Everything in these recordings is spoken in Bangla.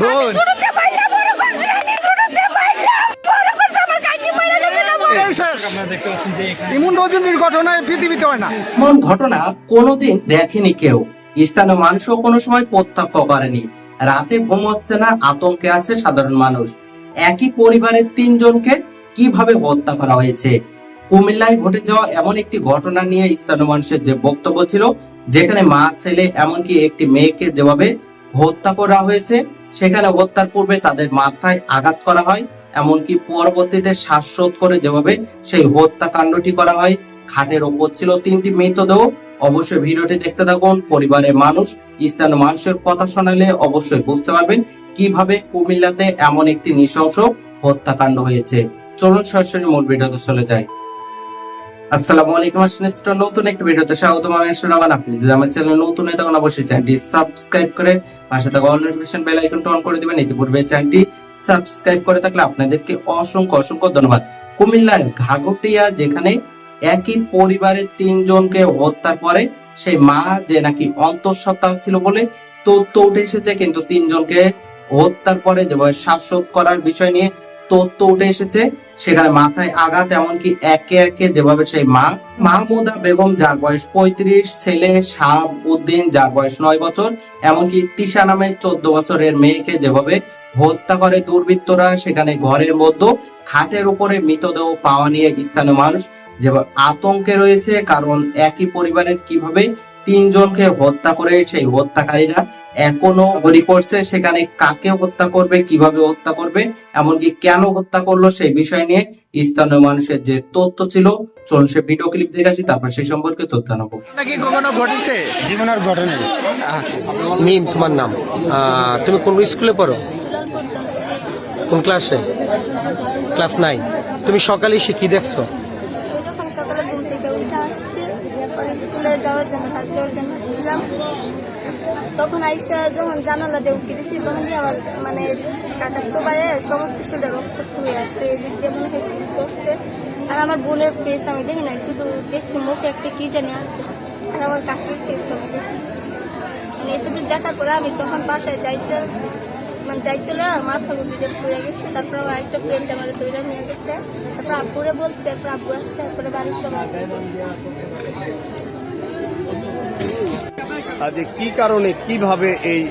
বোন। এমন রজনীর পৃথিবীতে হয় না। এমন ঘটনা কোনোদিন দেখেনি কেউ। স্থানীয় মানুষও কোনো সময় প্রত্যক্ষ করেনি। রাতে ঘুম হচ্ছে না আতঙ্কে আছে সাধারণ মানুষ। একই পরিবারের তিনজনকে কীভাবে হত্যা করা হয়েছে? কুমিল্লায় ঘটে যাওয়া এমন একটি ঘটনা নিয়ে স্থানীয় মানুষের যে বক্তব্য ছিল যেখানে মা ছেলে এমনকি একটি মেয়েকে যেভাবে হত্যা করা হয়েছে, সেখানে হত্যার পূর্বে তাদের মাথায় আঘাত করা হয়, এমনকি পরবর্তীতে শ্বাসরোধ করে যেভাবে সেই হত্যাকাণ্ডটি করা হয়, খাটের ওপর ছিল তিনটি মৃতদেহ। অবশ্যই ভিডিওটি দেখতে থাকুন, পরিবারের মানুষ, স্থানীয় মানুষের কথা শোনালে অবশ্যই বুঝতে পারবেন কীভাবে কুমিল্লাতে এমন একটি নৃশংস হত্যাকাণ্ড হয়েছে। চলুন সরাসরি মূল ভিডিওতে চলে যাই। আসসালামু আলাইকুম, আসলে নতুন একটা ভিডিওতে স্বাগতম। আমি রহমান আপনি যদি আমার চ্যানেল নতুন হয়ে তখন অবশ্যই চ্যানেলটি সাবস্ক্রাইব করে পাশে থাকা অল নোটিফিকেশন বেল অন করে ইতিপূর্বে চ্যানেলটি সাবস্ক্রাইব করে থাকলে আপনাদেরকে অসংখ্য অসংখ্য ধন্যবাদ। কুমিল্লার যেখানে একই পরিবারের তিনজনকে হত্যার পরে সেই মা যে নাকি অন্তঃসত্ত্বা ছিল বলে তথ্য উঠে এসেছে, কিন্তু তিনজনকে হত্যার পরে যেভাবে শ্বাসরোধ করার বিষয় নিয়ে তথ্য উঠে এসেছে সেখানে মাথায় আঘাত, এমনকি একে একে যেভাবে সেই মা, মাহমুদা বেগম, যার বয়স পঁয়ত্রিশ, ছেলে শাহ উদ্দিন, যার বয়স নয় বছর, এমনকি তিশা নামে চোদ্দ বছরের মেয়েকে যেভাবে হত্যা করে দুর্বৃত্তরা, সেখানে ঘরের মধ্যে খাটের উপরে মৃতদেহ পাওয়া নিয়ে স্থানীয় মানুষ যেভাবে আতঙ্কে রয়েছে, কারণ একই পরিবারের কীভাবে তিনজনকে হত্যা করে সেই হত্যাকারীরা এখনও ঘড়ি করছে সেখানে কাকে হত্যা করবে কীভাবে হত্যা করবে এমনকি কেন হত্যা করল সেই বিষয় নিয়ে স্থানীয় মানুষের যে তথ্য ছিল চলুন সে ভিডিও ক্লিপ দেখাচ্ছি তারপর সেই সম্পর্কে তথ্য নেব নাকি কখনো ঘটেছে? জীবনের ঘটনা মিম তোমার নাম? আহ, তুমি কোন স্কুলে পড়ো? কোন ক্লাসে? Class nine. তুমি সকালে এসে কি দেখছ? যখন সকালে ঘুম থেকে উঠে আসছি স্কুলে যাওয়ার জন্য ভাত জন্য আসছিলাম। তখন আইসা যখন জানালা দিয়ে উঠে দিছি তখন যে আমার মানে কাকার তো বাইরে সমস্ত শরীরে রক্ত হয়ে আসছে এদিক দিয়ে মনে হয় করছে আর আমার বোনের ফেস আমি দেখি নাই, শুধু দেখছি মুখে একটা কি জানি আছে। আর আমার কাকির ফেস আমি দেখি মানে এতটুকু দেখার পরে আমি তখন বাসায় যাইতে মানে যাইতে না মাথা বুদ্ধি পড়ে গেছে। তারপর আমার একটা ফ্রেন্ড আমার দৌড়ে নিয়ে গেছে। তারপর আব্বুরে বলছে, তারপর আব্বু আসছে, তারপরে বাড়ির সবাই যে কি কারণে কীভাবে এই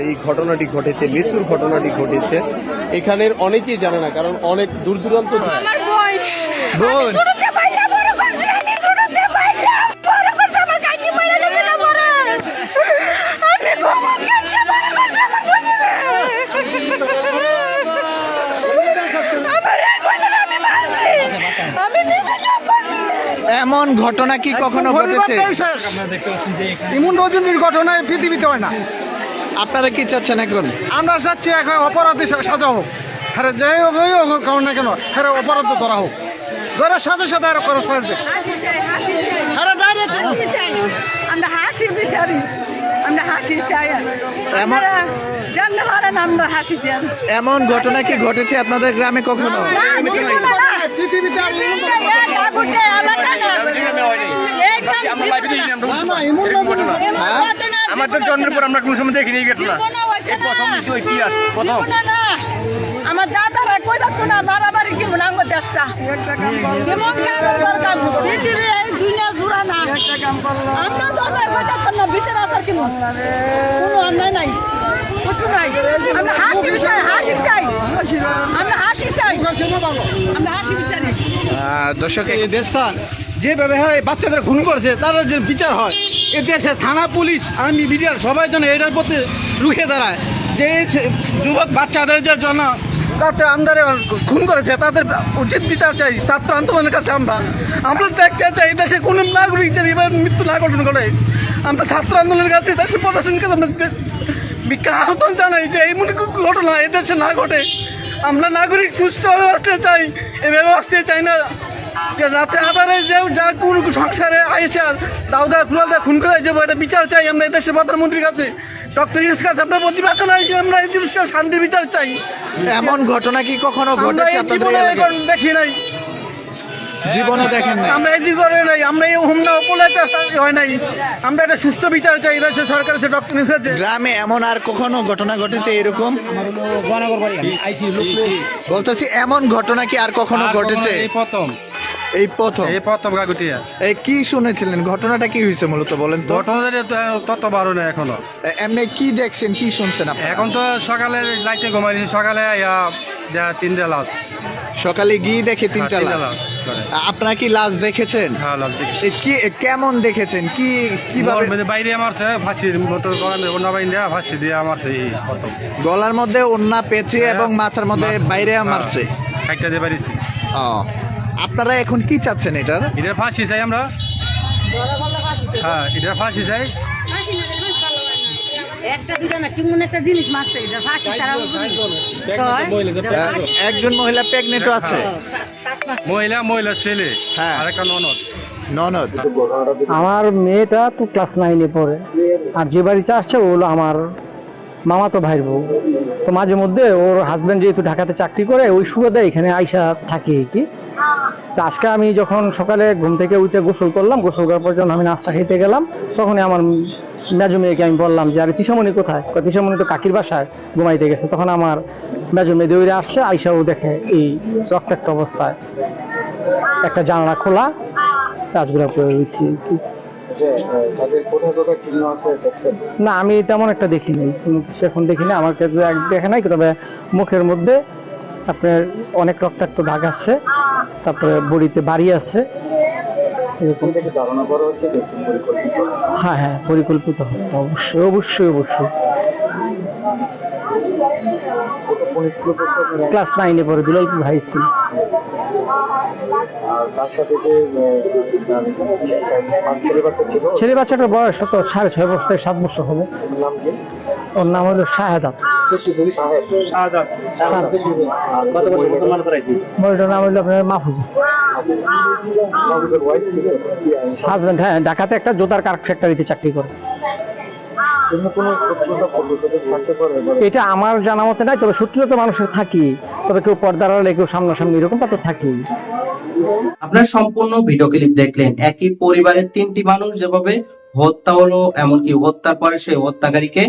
এই ঘটনাটি ঘটেছে মৃত্যুর ঘটনাটি ঘটেছে এখানের অনেকেই জানে না কারণ অনেক দূর দূরান্ত বোন বোন ছোটতে পাইলাম বড় করছি আমি ছোটতে পাইলাম বড় করতে আমার কাকি মারা গেছে না বড় আমি ঘুমো কাকি মারা গেছে আমার বোনের আমার এই বোনের আমি মারছি আমি নিজে সব করছি এমন ঘটনা কি কখনো ঘটেছে? এমন রজনীর ঘটনায় পৃথিবীতে হয় না। আপনারা কি চাচ্ছেন এখন? আমরা চাচ্ছি এখন অপরাধী সাজা হোক। আরে যাই হোক ওই হোক কারণ না কেন? আরে অপরাধ ধরা হোক। ধরার সাথে সাথে আরও খরচ হয়েছে। আরে ডাইরেক্ট আমরা হাসি বিচারি আমরা হাসি চাই। এমন- ঘটনা কি ঘটেছে আপনাদের গ্রামে কখনো? পৃথিবীতে আর এমন ঘটনা- না, না, এমন ঘটনা- হ্যাঁ? আমাদের জন্মের পর আমরা কোনো সময় দেখিনি এই ঘটনা। প্রথম বিষয় ইতিহাস প্রথম। আমার দাদারা কই যাচ্ছে না বাড়াবাড়ি কি আমার দেশটা? কেমন কামের দরকার পৃথিবী এই দুনিয়া জুড়া না। আমরা দরকার কই যাচ্ছেন না বিচার আসার কি কোনো অন্যায় নাই কিছু নাই। আমরা হাসি চাই হাসি চাই। আমরা হাসি চাই। আমরা হাসি বিচারি। দর্শক এই দেশটা যেভাবে বাচ্চাদের খুন করেছে, তার যে বিচার হয়, এ দেশে থানা, পুলিশ, আর্মি মিডিয়ার সবাই যেন এটার প্রতি রুখে দাঁড়ায়। যে যুবক বাচ্চাদের যে জন্য তাতে আন্দারে খুন করেছে, তাদের উচিত বিচার চাই, ছাত্র আন্দোলনের কাছে আমরা। আমরা দেখতে চাই দেশে কোনো নাগরিক যেন এবার মৃত্যু না ঘটনা করে। আমরা ছাত্র আন্দোলনের কাছে দেশের প্রশাসনকে আমরা আহ্বান জানাই যে এই মনে ঘটনা এই দেশে না ঘটে। আমরা নাগরিক সুস্থ ব্যবস্থা চাই এভাবে বাঁচতে চাই না। যে রাতে আধারে যে যা কোন সংসারে আইসা দাউদা কুলাদা খুন করে যাব এটা বিচার চাই আমরা এই দেশের প্রধানমন্ত্রীর কাছে। ডক্টর ইউনুস কাছে আমরা প্রতিবাদ জানাই যে আমরা এই জিনিসটা শান্তি বিচার চাই। এমন ঘটনা কি কখনো ঘটেছে আপনাদের? দেখি নাই। জীবনে দেখেন না আমরা এই জীবনে নাই আমরা এই হুমনা অপলাচার হয় নাই। আমরা একটা সুষ্ঠু বিচার চাই দেশের সরকার সে ডক্টর নিষেধ গ্রামে এমন আর কখনো ঘটনা ঘটেছে এরকম? বলতেছি এমন ঘটনা কি আর কখনো ঘটেছে? এই প্রথম। এই প্রথম? এই প্রথম কাকুটিয়া এই কি শুনেছিলেন? ঘটনাটা কি হয়েছে মূলত বলেন তো? ঘটনাদের তত বারো না এখনও। এমনি কি দেখছেন কি শুনছেন আপনি এখন তো সকালে লাইটে ঘুমাইছি সকালে তিনটা লাশ। সকালে গিয়ে দেখে তিনটা তিনটা লাশ। আপনারা কি লাশ দেখেছেন? হ্যাঁ কি কেমন দেখেছেন? কি কীভাবে মোর বাইরে মারছে ফাঁসির মতো বাইন দেয়া ফাঁসি দিয়ে মারছে গলার মধ্যে ওন্না পেঁচে এবং মাথার মধ্যে বাইরে মারছে। একটা দিয়ে পারিছি ও। আপনারা এখন কি চাচ্ছেন এটার? এটার ফাঁসি চাই আমরা। হ্যাঁ এটার ফাঁসি চাই। একটা দুটা না কেমন একটা জিনিস মারছে এটা? ফাঁসি তারা একজন মহিলা প্রেগনেন্টও আছে? মহিলা মহিলা ছেলে। হ্যাঁ। আর একটা ননদ। ননদ? আমার মেয়েটা তো ক্লাস নাইনে পড়ে। আর যে বাড়িতে আসছে ও হলো আমার মামাতো ভাইয়ের বউ। তো মাঝে মধ্যে ওর হাজবেন্ড যেহেতু ঢাকাতে চাকরি করে ওই সুবাদে এখানে আইসা থাকে কি। তো আজকে আমি যখন সকালে ঘুম থেকে উঠে গোসল করলাম গোসল করার পর যখন আমি নাস্তা খেতে গেলাম তখনই আমার মেজো মেয়েকে আমি বললাম যে আরে তিসামণি কোথায়? তিসামণি তো কাকির বাসায় ঘুমাইতে গেছে। তখন আমার মেজো মেয়ে দৌড়ে আসছে আইসাও দেখে এই রক্তাক্ত অবস্থায়। একটা জানলা খোলা কাজগুলো করে রয়েছি না আমি তেমন একটা দেখিনি। এখন দেখি না আমার কাছে দেখে নাই তবে মুখের মধ্যে আপনার অনেক রক্তাক্ত দাগ আছে তারপরে বড়িতে বাড়ি আছে। এরকম। হ্যাঁ হ্যাঁ পরিকল্পিত অবশ্যই অবশ্যই অবশ্যই। ক্লাস নাইনে পড়ে দুলালপুর হাই স্কুল। ছেলে বাচ্চাটার বয়স তো সাড়ে ছয় বছর সাত বছর হবে। ওর নাম হলো শাহাদাত বইটার নাম হলো আপনার মাহফুজা। হাজবেন্ড হ্যাঁ ঢাকাতে একটা জোতার কার ফ্যাক্টরিতে চাকরি করে। এটা আমার জানা মতে নাই তবে সূত্র তো মানুষের থাকি তবে কেউ পর্দার আড়ালে কেউ সামনাসামনি এরকমটা তো থাকি আপনার সম্পূর্ণ ভিডিও ক্লিপ দেখলেন একই পরিবারের তিনটি মানুষ যেভাবে হত্যা হলো এমনকি হত্যার পরে সেই হত্যাকারীকে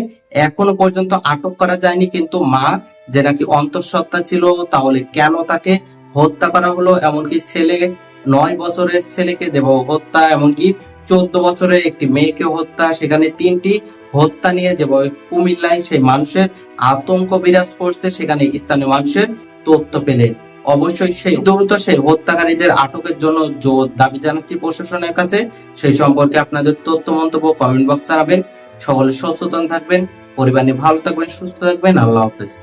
এখনও পর্যন্ত আটক করা যায়নি, কিন্তু মা যে নাকি অন্তঃসত্ত্বা ছিল তাহলে কেন তাকে হত্যা করা হলো? এমনকি ছেলে নয় বছরের ছেলেকে দেব হত্যা, এমনকি চোদ্দ বছরের একটি মেয়েকে হত্যা, সেখানে তিনটি হত্যা নিয়ে যেভাবে কুমিল্লায় সেই মানুষের আতঙ্ক বিরাজ করছে, সেখানে স্থানীয় মানুষের তথ্য পেলেন। অবশ্যই সেই দ্রুত সেই হত্যাকারীদের আটকের জন্য জোর দাবি জানাচ্ছি প্রশাসনের কাছে। সেই সম্পর্কে আপনাদের তথ্য, মন্তব্য কমেন্ট বক্স জানাবেন। সকলে সচেতন থাকবেন। পরিবার নিয়ে ভালো থাকবেন, সুস্থ থাকবেন। আল্লাহ হাফেজ।